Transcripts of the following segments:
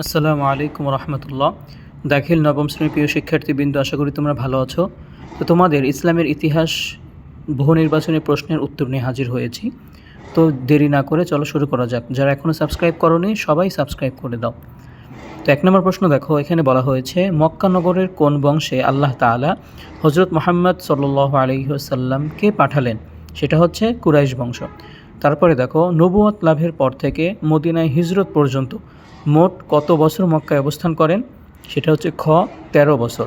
আসসালামু আলাইকুম রহমতুল্লাহ। দাখিল নবম শ্রেণির প্রিয় শিক্ষার্থীবৃন্দ, আশা করি তোমরা ভালো আছো। তো তোমাদের ইসলামের ইতিহাস বহু নির্বাচনী প্রশ্নের উত্তর নিয়ে হাজির হয়েছি। তো দেরি না করে চলো শুরু করা যাক। যারা এখনও সাবস্ক্রাইব করনি, সবাই সাবস্ক্রাইব করে দাও। তো এক নম্বর প্রশ্ন দেখো, এখানে বলা হয়েছে মক্কানগরের কোন বংশে আল্লাহ তাআলা হজরত মোহাম্মদ সাল্লাহ আলহিহাসাল্লামকে পাঠালেন? সেটা হচ্ছে কুরাইশ বংশ। তারপরে দেখো নবুয়ত লাভের পর থেকে মদিনায় হিজরত পর্যন্ত মোট কত বছর মক্কায় অবস্থান করেন? সেটা হচ্ছে খ, তেরো বছর।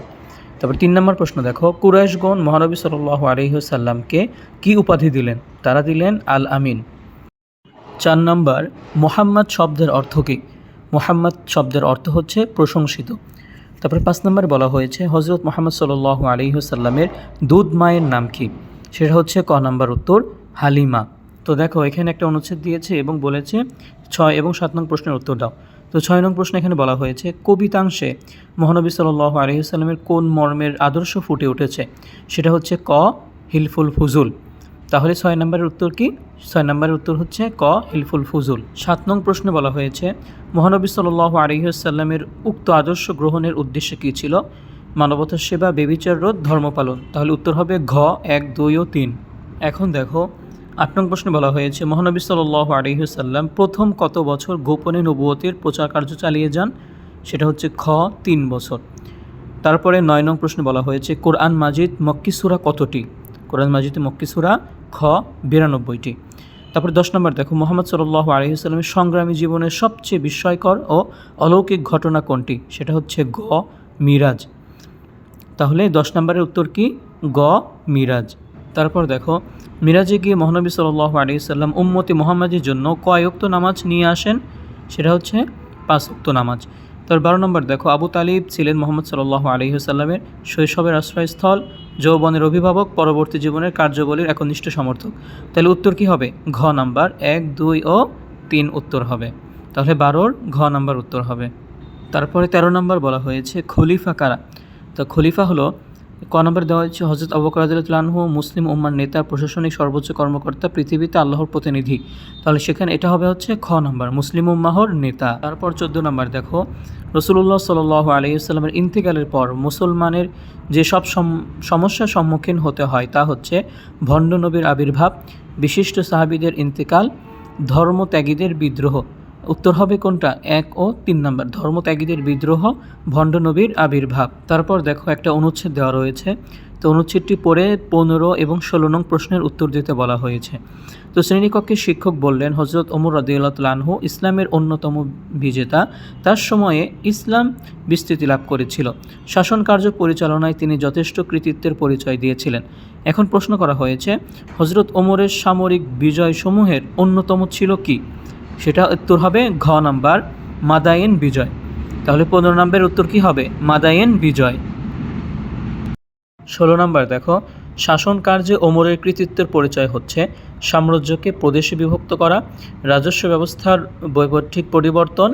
তারপর তিন নম্বর প্রশ্ন, দেখো, কুরাইশগণ মহানবী সাল্লাহ আলহিহাসাল্লামকে কি উপাধি দিলেন? তারা দিলেন আল আমিন চার নম্বর, মোহাম্মদ শব্দের অর্থ কী? মোহাম্মদ শব্দের অর্থ হচ্ছে প্রশংসিত। তারপরে পাঁচ নম্বরে বলা হয়েছে হজরত মোহাম্মদ সাল্লাহ আলিহাসাল্লামের দুধ মায়ের নাম কি? সেটা হচ্ছে ক নম্বর উত্তর, হালিমা। তো দেখো, এখানে একটা অনুচ্ছেদ দিয়েছে এবং বলেছে ছয় এবং সাত নং প্রশ্নের উত্তর দাও। তো ছয় নং প্রশ্ন এখানে বলা হয়েছে, কবিতাংশে মহানবী সাল্লাহ আলহিহাস্লামের কোন মর্মের আদর্শ ফুটে উঠেছে? সেটা হচ্ছে ক, হিলফুল ফুজুল। তাহলে ছয় নম্বরের উত্তর কি? ছয় নম্বরের উত্তর হচ্ছে ক, হিলফুল ফুজুল। সাত নং প্রশ্নে বলা হয়েছে, মহানবী সাল আলিহাসাল্লামের উক্ত আদর্শ গ্রহণের উদ্দেশ্য কী ছিল? মানবতার সেবা বেবিচার রোধ, ধর্মপালন। তাহলে উত্তর হবে ঘ, এক, দুই ও তিন। এখন দেখো আট নং প্রশ্নে বলা হয়েছে, মহানবী সাল আলিহাসাল্লাম প্রথম কত বছর গোপনে নবুয়তের প্রচার কার্য চালিয়ে যান? সেটা হচ্ছে খ, তিন বছর। তারপরে নয় নং প্রশ্নে বলা হয়েছে, কোরআন মাজিদ মক্কি সুরা কতটি? কোরআন মাজিদ মক্কি সুরা খ, বিরানব্বইটি। তারপর দশ নম্বর, দেখো, মোহাম্মদ সাল্লাহ আলহিহাস্লামের সংগ্রামী জীবনের সবচেয়ে বিস্ময়কর ও অলৌকিক ঘটনা কোনটি? সেটা হচ্ছে গ, মিরাজ। তাহলে দশ নম্বরের উত্তর কি? গ, মিরাজ। তারপর দেখো, মিরাজে গিয়ে মহানবী সাল্লাহ আলিয়াল্লাম উম্মতি মোহাম্মদের জন্য কয়ক্ত নামাজ নিয়ে আসেন? সেটা হচ্ছে পাঁচ উক্ত নামাজ। তার বারো নম্বর দেখো, আবু তালিব ছিলেন মোহাম্মদ সাল্লাহ আলহিহাসাল্লামের শৈশবের আশ্রয়স্থল, যৌবনের অভিভাবক, পরবর্তী জীবনের কার্যবলীর একনিষ্ঠ সমর্থক। তাহলে উত্তর কি হবে? ঘ নাম্বার, এক, দুই ও তিন উত্তর হবে। তাহলে বারোর ঘ নাম্বার উত্তর হবে। তারপরে তেরো নম্বর বলা হয়েছে খলিফা কারা? তো খলিফা হলো ক নম্বর দেওয়া হচ্ছে হজরত আবকর আদিলানহু মুসলিম উম্মার নেতা, প্রশাসনিক সর্বোচ্চ কর্মকর্তা, পৃথিবীতে আল্লাহর প্রতিনিধি। তাহলে সেখানে এটা হবে হচ্ছে খ নম্বর, মুসলিম উম্মাহর নেতা। তারপর চোদ্দ নম্বর দেখো রসুল্লাহ সাল আলিয়াল্লামের ইন্তেকালের পর মুসলমানের যে সব সমস্যার সম্মুখীন হতে হয় তা হচ্ছে ভণ্ড নবীর আবির্ভাব, বিশিষ্ট সাহাবিদের ইন্তেকাল, ধর্মত্যাগীদের বিদ্রোহ। উত্তর হবে কোনটা? এক ও তিন নম্বর। ধর্মত্যাগীদের বিদ্রোহ ভণ্ড নবীর আবির্ভাব। তারপর দেখো একটা অনুচ্ছেদ দেওয়া রয়েছে। তো অনুচ্ছেদটি পড়ে পনেরো এবং ষোলো নং প্রশ্নের উত্তর দিতে বলা হয়েছে। তো শ্রেণীকক্ষের শিক্ষক বললেন হজরত ওমর রদিউল্লাহু ইসলামের অন্যতম বিজেতা। তার সময়ে ইসলাম বিস্তৃতি লাভ করেছিল। শাসন কার্য পরিচালনায় তিনি যথেষ্ট কৃতিত্বের পরিচয় দিয়েছিলেন। এখন প্রশ্ন করা হয়েছে হজরত ওমরের সামরিক বিজয়সমূহের অন্যতম ছিল কি? সেটা উত্তর হবে ঘ নাম্বার, মাদায়েন বিজয়। তাহলে পনেরো নম্বরের উত্তর কি হবে? মাদায়েন বিজয়। ষোলো নম্বর দেখো, শাসন কার্যে ওমরের কৃতিত্বের পরিচয় হচ্ছে। সাম্রাজ্যকে প্রদেশে বিভক্ত করা, রাজস্ব ব্যবস্থার বৈবঠিক পরিবর্তন,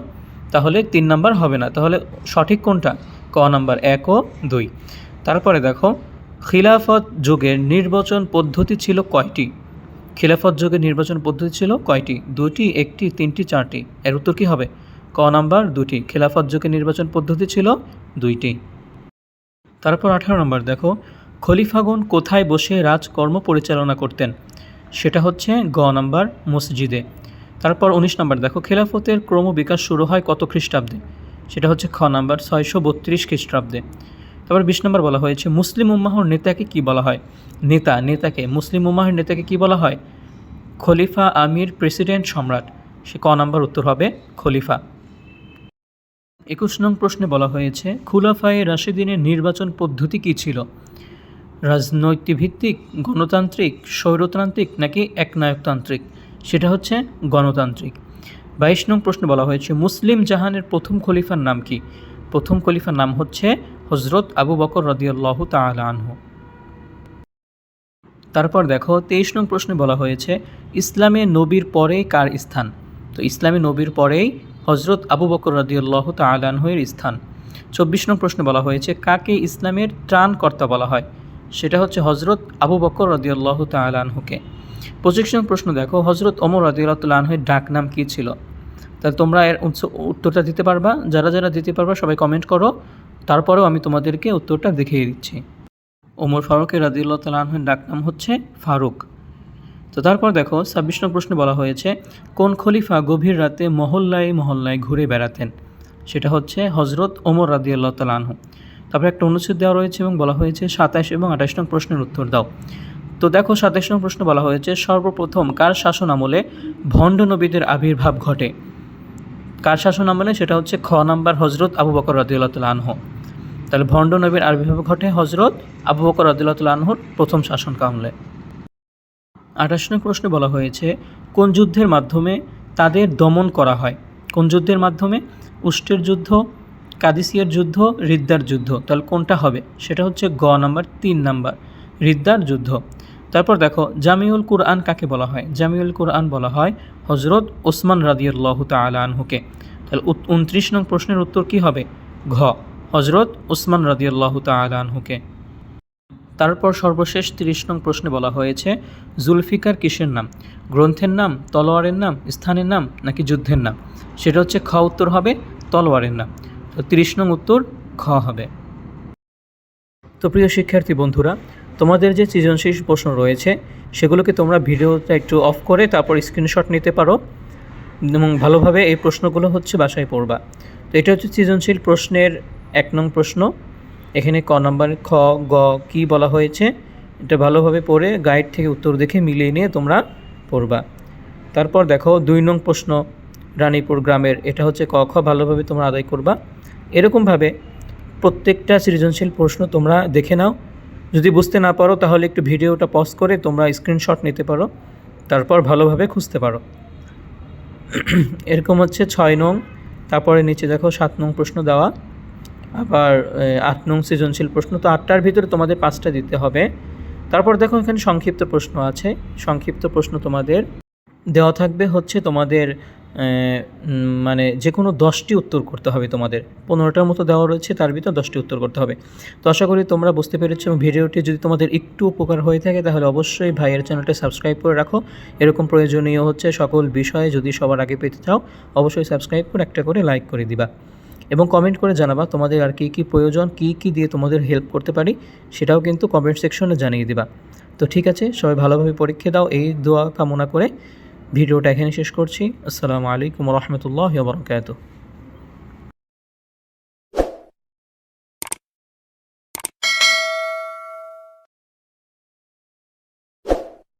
তাহলে তিন নাম্বার হবে না। তাহলে সঠিক কোনটা? ক নাম্বার, এক ও দুই। তারপরে দেখো, খিলাফত যুগের নির্বাচন পদ্ধতি ছিল কয়টি? খিলাফত যুগের নির্বাচন পদ্ধতি ছিল কয়টি? দুটি একটি, তিনটি, চারটি। এর উত্তর কী হবে? ক নাম্বার দুটি খিলাফত যুগের নির্বাচন পদ্ধতি ছিল দুইটি। তারপর আঠারো নম্বর, দেখো। খলিফাগণ কোথায় বসে রাজকর্ম পরিচালনা করতেন? সেটা হচ্ছে গ নাম্বার, মসজিদে। তারপর উনিশ নম্বর, দেখো। খেলাফতের ক্রম বিকাশ শুরু হয় কত খ্রিস্টাব্দে? সেটা হচ্ছে খ নাম্বার, ছয়শো বত্রিশ খ্রিস্টাব্দে। তারপর বিশ নম্বর বলা হয়েছে, মুসলিম উম্মাহর নেতাকে কি বলা হয়? নেতা, নেতাকে, মুসলিম উম্মাহর নেতাকে কি বলা হয়? খলিফা আমির প্রেসিডেন্ট সম্রাট, সে ক নাম্বার উত্তর হবে, খলিফা। একুশ নং প্রশ্নে বলা হয়েছে, খুলাফায়ে রাশেদিনের নির্বাচন পদ্ধতি কী ছিল? রাজনৈতিক ভিত্তিক গণতান্ত্রিক, স্বৈরতান্ত্রিক নাকি একনায়কতান্ত্রিক? সেটা হচ্ছে গণতান্ত্রিক। বাইশ নং প্রশ্নে বলা হয়েছে, মুসলিম জাহানের প্রথম খলিফার নাম কি? প্রথম খলিফার নাম হচ্ছে হজরত আবু বকর রদিয়াল্লাহ তালা আনহু। তারপর দেখো তেইশ নং প্রশ্নে বলা হয়েছে, ইসলামে নবীর পরেই কার স্থান? তো ইসলামে নবীর পরেই হজরত আবু বকর রদিউল্লাহ তালানহের স্থান। চব্বিশ নং প্রশ্নে বলা হয়েছে, কাকে ইসলামের ত্রাণকর্তা বলা হয়? সেটা হচ্ছে হজরত আবু বকর রদিউল্লাহ তালানহুকে পঁচিশ নং প্রশ্ন দেখো হজরত ওমর রদিউল্লাহ তালানহের ডাক নাম কী ছিল? তাহলে তোমরা এর উত্তরটা দিতে পারবা। যারা যারা দিতে পারবা, সবাই কমেন্ট করো। তারপরেও আমি তোমাদেরকে উত্তরটা দেখিয়ে দিচ্ছি। ওমর ফারুকের রাদিউল্লাহ তালাহের ডাকনাম হচ্ছে ফারুক। তো তারপর দেখো, ছাব্বিশ নং প্রশ্নে বলা হয়েছে, কোন খলিফা গভীর রাতে মহল্লায় মহল্লায় ঘুরে বেড়াতেন? সেটা হচ্ছে হজরত ওমর রাদিউল্লাহ তালাহু তারপরে একটা অনুচ্ছেদ দেওয়া রয়েছে এবং বলা হয়েছে সাতাশ এবং আঠাশ নং প্রশ্নের উত্তর দাও। তো দেখো সাতাশ নং প্রশ্ন বলা হয়েছে, সর্বপ্রথম কার শাসন আমলে ভণ্ড নবীদের আবির্ভাব ঘটে? কার শাসন আমলে? সেটা হচ্ছে খ নাম্বার হজরত আবু বকর রাদিউল্লাহ আনহ। তাহলে ভণ্ড নবীর আবির্ভাব ঘটে হজরত আবু বকর রাদিউল্লাহ আনহুর প্রথম শাসন কামলে। আঠাশ নং প্রশ্নে বলা হয়েছে, কোন যুদ্ধের মাধ্যমে তাদের দমন করা হয়? কোন যুদ্ধের মাধ্যমে? উষ্টের যুদ্ধ, কাদিসিয়ার যুদ্ধ, রিদ্দার যুদ্ধ। তাহলে কোনটা হবে? সেটা হচ্ছে গ নাম্বার, তিন নাম্বার, রিদ্দার যুদ্ধ। তারপর দেখো, জামিউল কুরআন কাকে বলা হয়? জামিউল কুরআন বলা হয় হজরত ওসমান রাদিউল্লাহ তালা আনহুকে। তাহলে উনত্রিশ নং প্রশ্নের উত্তর কি হবে? ঘ হজরত ওসমান রাদিউল্লাহ তালা আনহুকে। তারপর সর্বশেষ তিরিশ নং প্রশ্নে বলা হয়েছে, জুলফিকার কিসের নাম? গ্রন্থের নাম, তলোয়ারের নাম, স্থানের নাম, নাকি যুদ্ধের নাম? সেটা হচ্ছে খ উত্তর হবে, তলোয়ারের নাম। তো তিরিশ নং উত্তর খ হবে। তো প্রিয় শিক্ষার্থী বন্ধুরা তোমাদের যে সৃজনশীল প্রশ্ন রয়েছে, সেগুলোকে তোমরা ভিডিওটা একটু অফ করে তারপর স্ক্রিনশট নিতে পারো এবং ভালোভাবে এই প্রশ্নগুলো হচ্ছে বাসায় পড়বা। তো এটা হচ্ছে সৃজনশীল প্রশ্নের এক নং প্রশ্ন। এখানে ক নম্বর, খ, গ, কি বলা হয়েছে, এটা ভালোভাবে পড়ে গাইড থেকে উত্তর দেখে মিলিয়ে নিয়ে তোমরা পড়বা। তারপর দেখো দুই নং প্রশ্ন, রানীপুর গ্রামের, এটা হচ্ছে ক, খ, ভালোভাবে তোমরা আদায় করবা। এরকমভাবে প্রত্যেকটা সৃজনশীল প্রশ্ন তোমরা দেখে নাও। যদি বুঝতে না পারো, তাহলে একটু ভিডিওটা পজ করে তোমরা স্ক্রিনশট নিতে পারো, তারপর ভালোভাবে খুঁজতে পারো। এরকম হচ্ছে ছয় নং, তারপরে নিচে দেখো সাত নং প্রশ্ন দেওয়া। আবার আট নং সৃজনশীল প্রশ্ন, তো আটটার ভিতরে তোমাদের পাঁচটা দিতে হবে। তারপর দেখো এখানে সংক্ষিপ্ত প্রশ্ন আছে। সংক্ষিপ্ত প্রশ্ন তোমাদের দেওয়া থাকবে হচ্ছে তোমাদের মানে যে কোনো দশটি উত্তর করতে হবে তোমাদের। পনেরোটার মতো দেওয়া রয়েছে, তার ভিতর দশটি উত্তর করতে হবে। তো আশা করি তোমরা বুঝতে পেরেছ এবং ভিডিওটি যদি তোমাদের একটু উপকার হয়ে থাকে, তাহলে অবশ্যই ভাইয়ের চ্যানেলটা সাবস্ক্রাইব করে রাখো। এরকম প্রয়োজনীয় হচ্ছে সকল বিষয়ে যদি সবার আগে পেতে চাও, অবশ্যই সাবস্ক্রাইব করে একটা করে লাইক করে দিবা। এবং কমেন্ট করে জানাবা তোমাদের আর কী কী প্রয়োজন, কী কী দিয়ে তোমাদের হেল্প করতে পারি, সেটাও কিন্তু কমেন্ট সেকশনে জানিয়ে দিবা। তো ঠিক আছে, সবাই ভালোভাবে পরীক্ষা দাও, এই দোয়া কামনা করে। ভিডিওটা এখানে শেষ করছি। আসসালামু আলাইকুম রহমতুল্লাহ বরকাত